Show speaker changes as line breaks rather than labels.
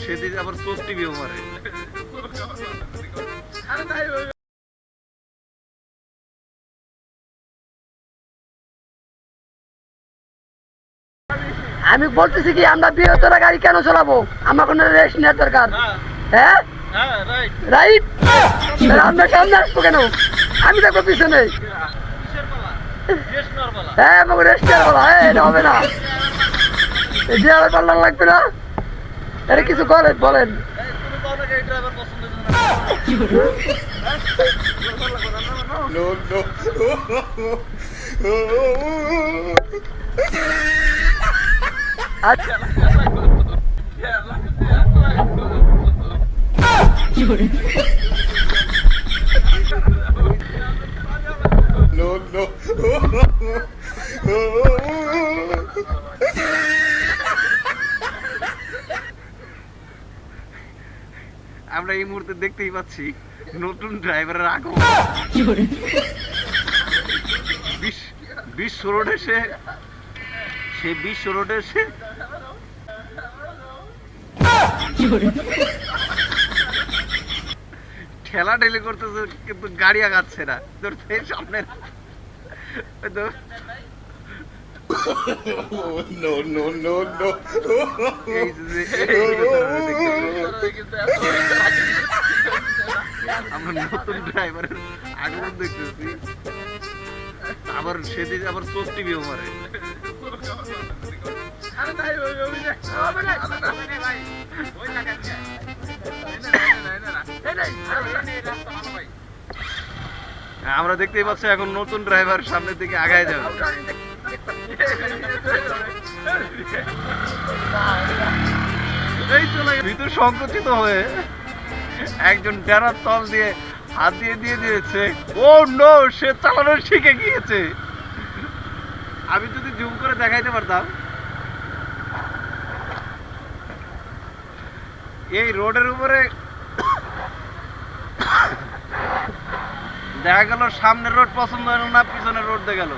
সেদিন আবার
আমি বলতেছি কি, আমরা বৃহত্তর গাড়ি কেন চালাবো? আমার কোনো রেস্ট নেওয়ার দরকার। হ্যাঁ? রাইট আমরা সামনে আসব কেন আমি দেখব পিছনে হ্যাঁ আমাকে রেস্ট বলা হ্যাঁ এটা হবে না যে আমার পাল্লা লাগবে না এটা কিছু করেন বলেন. আচ্ছা.
আমরা এই মুহূর্তে দেখতেই পাচ্ছি নতুন ড্রাইভারের আগমন। বিশ- বিশ্ব রোড এসে সে বিশ্ব রোড এসে ঠেলা ঠেলি করতেছে কিন্তু গাড়ি আগাচ্ছে না তোর সেই সামনে
No, no, no, no.
আমরা নতুন ড্রাইভারের আগমন দেখতেছি আবার সেদিন আবার চোখ টিভিও মারে আমরা দেখতেই পাচ্ছি এখন নতুন ড্রাইভার সামনের দিকে আগায় যাবে। এই ভিতর সংকুচিত হয়ে একজন ডেরার তল দিয়ে হাত দিয়ে দিয়ে দিয়েছে। ও নো সে চালানো শিখে গিয়েছে। আমি যদি জুম করে দেখাইতে পারতাম। এই রোডের উপরে দেখা গেল সামনের রোড পছন্দ হলো না পিছনের রোড দেখা গেল।